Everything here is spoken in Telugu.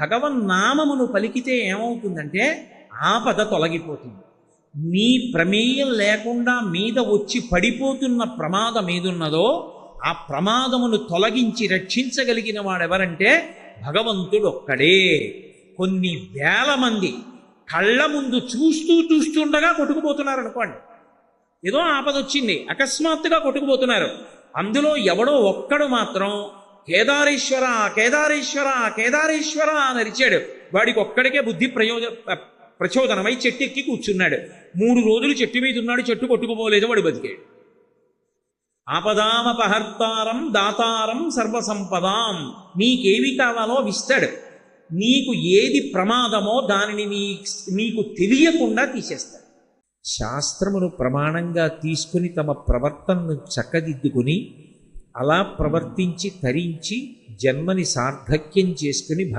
భగవన్నామమును పలికితే ఏమవుతుందంటే ఆపద తొలగిపోతుంది. నీ ప్రమేయం లేకుండా మీద వచ్చి పడిపోతున్న ప్రమాదం ఏదున్నదో ఆ ప్రమాదమును తొలగించి రక్షించగలిగిన వాడెవరంటే భగవంతుడు ఒక్కడే. కొన్ని వేల మంది కళ్ళ ముందు చూస్తూ చూస్తుండగా కొట్టుకుపోతున్నారు అనుకోండి. ఏదో ఆపద వచ్చింది అకస్మాత్తుగా కొట్టుకుపోతున్నారు. అందులో ఎవడో ఒక్కడు మాత్రం కేదారేశ్వర కేదారేశ్వర కేదారేశ్వర అని అరిచాడు. వాడికి ఒక్కడికే బుద్ధి ప్రయోజ ప్రచోదనమై చెట్టు ఎక్కి కూర్చున్నాడు. మూడు రోజులు చెట్టు మీద ఉన్నాడు చెట్టు కొట్టుకుపోలేదు వాడు బతికాడు. ఆపదామపహర్తారం దాతారం సర్వసంపదాం. నీకేవి కావాలో విస్తాడు. నీకు ఏది ప్రమాదమో దానిని నీ నీకు తెలియకుండా తీసేస్తాడు. శాస్త్రమును ప్రమాణంగా తీసుకుని తమ ప్రవర్తనను చక్కదిద్దుకుని అలా ప్రవర్తించి తరించి జన్మని సార్థక్యం చేసుకుని భగ